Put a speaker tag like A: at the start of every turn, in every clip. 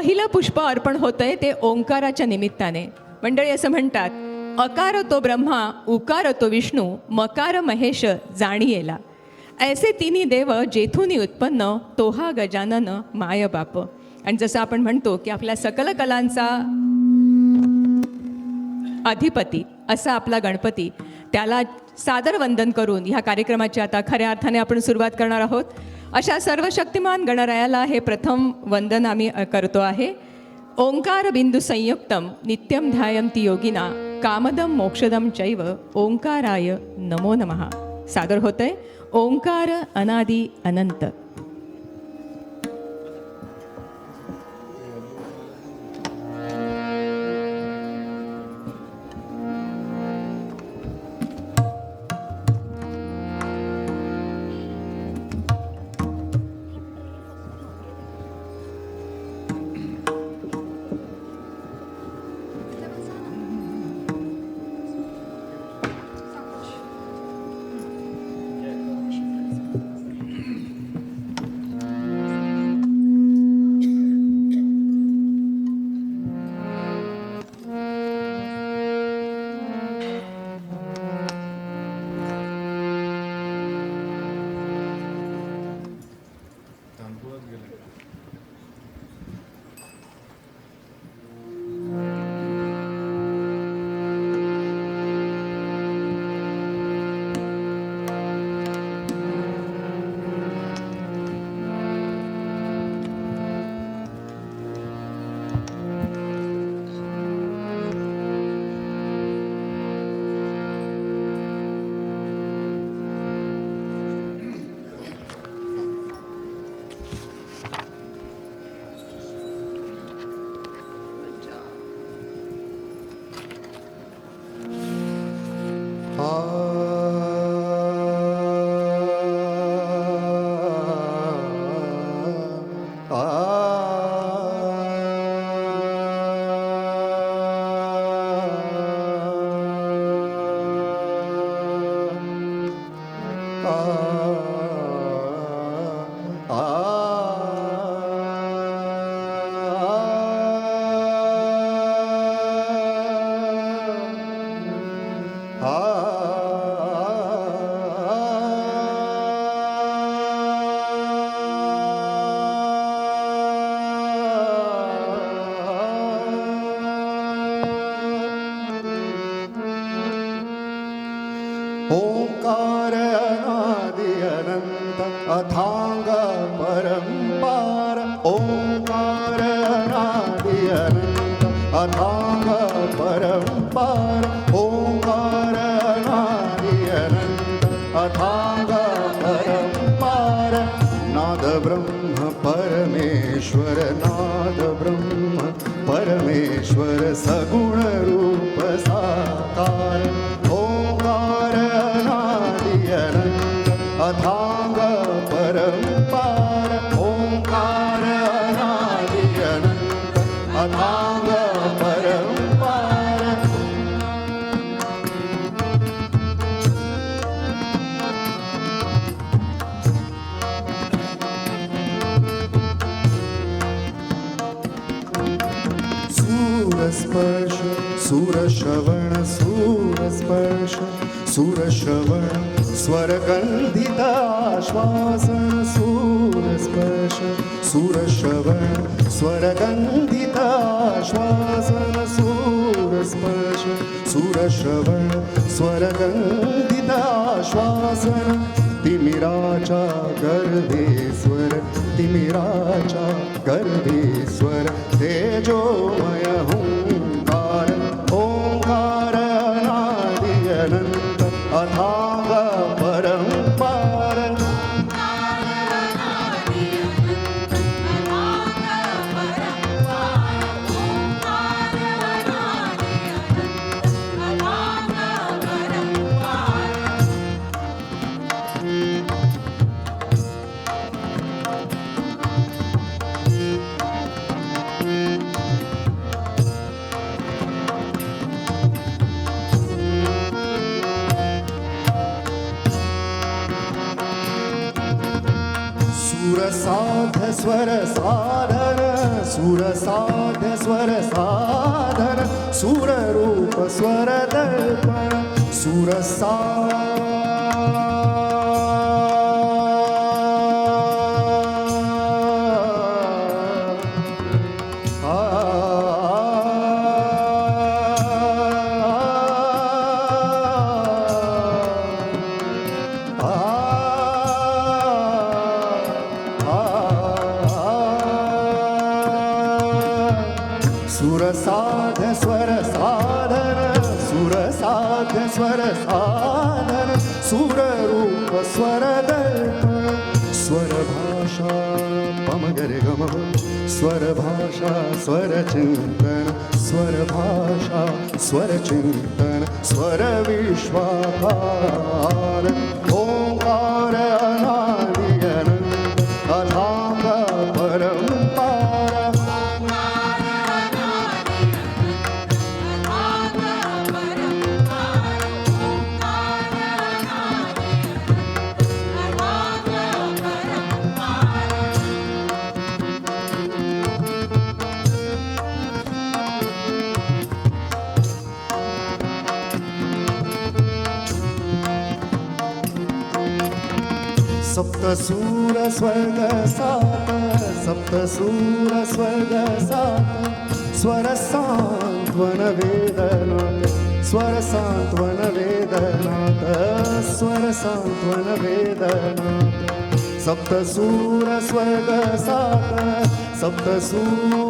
A: पहिलं पुष्प अर्पण होत आहे ते ओंकाराच्या निमित्ताने मंडळी असं म्हणतात अकार तो ब्रह्मा उकार तो विष्णू मकार महेश जाणीयेला ऐसे तिन्ही देव जेथूनी उत्पन्न तोहा गजानन माय बाप आणि जसं आपण म्हणतो की आपल्या सकल कलांचा अधिपती असा आपला गणपती त्याला सादर वंदन करून ह्या कार्यक्रमाची आता खऱ्या अर्थाने आपण सुरुवात करणार आहोत अशा सर्वशक्तिमान शक्तिमान गणरायाला हे प्रथम वंदन आम्ही करतो आहे ओंकार बिंदू संयुक्तम नित्यम ती योगिना कामदम मोक्षदम चैव ओंकाराय नमो नमः सादर होतय ओंकार अनादि अनंत
B: ओङ्कारनादि अनन्त अथाङ्गम् पार पार ओङ्कारनादियन अथाङ्गार पार नादब्रह्म परमेश्वर नाग ब्रह्म परमेश्वर सगुणरूपकार अथांग परम पार ॐकार न आदि अनंत अथांग परम पार सू स्पर्श सुर सुरश्रव स्वरगन्धिता श्वासूर स्पश सूरश्रव स्वरगन्धिता तिमिराचा सूरस्पश तिमिराचा गर्भेश्वर तेजो साध स्वर साधन सुर साध स्वर साधन सुररूप स्वर दर्पण सुर सा साध स्वर सुर साध स्वर सुर रूप स्वर दर्तन स्वर भाषा पमगर गम स्वर भाषा स्वर चिंतन स्वर भाषा स्वर चिंतन स्वर विश्वाकार ओंकार सप्तसूर स्वर्ग सात सप्तसूर स्वर्ग सात स्वर स्वरसान्त्वन वेदनाथ स्वरसान्त्वन वेदनाथ स्वरसान्त्वन वेदनाथ सप्तसूर स्वर्ग सात सप्तसूर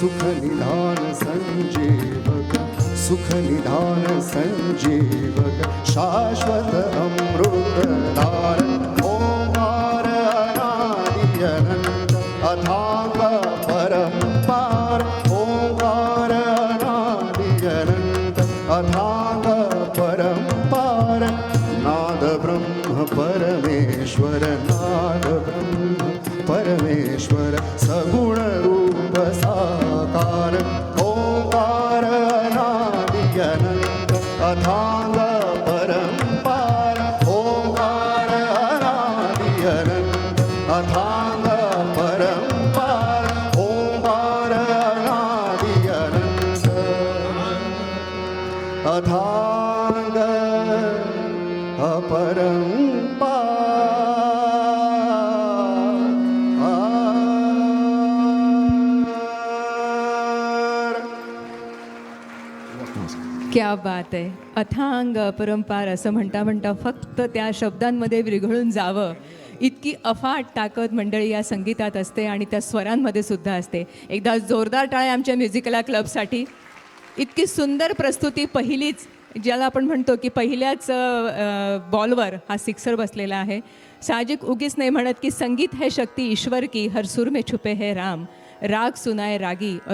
B: सुख सुखनिधान सुख निदान संजीवक शाश्वत अमृत अमृतदार ओङ्कार अनादि अथांग परम पार ओङ्कार अनादि अथांग परम पार नाद ब्रह्म परमेश्वर नाद ब्रह्म परमेश्वर सगुणरूप साकार ओ पारियन अथा परम्पार ओकारियर अथा
A: क्या बात आहे अथांग अपरंपार असं म्हणता म्हणता फक्त त्या शब्दांमध्ये विरघळून जावं इतकी अफाट ताकद मंडळी या संगीतात असते आणि त्या स्वरांमध्ये सुद्धा असते एकदा जोरदार टाळे आमच्या म्युझिकला क्लबसाठी इतकी सुंदर प्रस्तुती पहिलीच ज्याला आपण म्हणतो की पहिल्याच बॉलवर हा सिक्सर बसलेला आहे साहजिक उगीच नाही म्हणत की संगीत हे शक्ती ईश्वर की हर सुर में छुपे है राम राग सुनाय रागी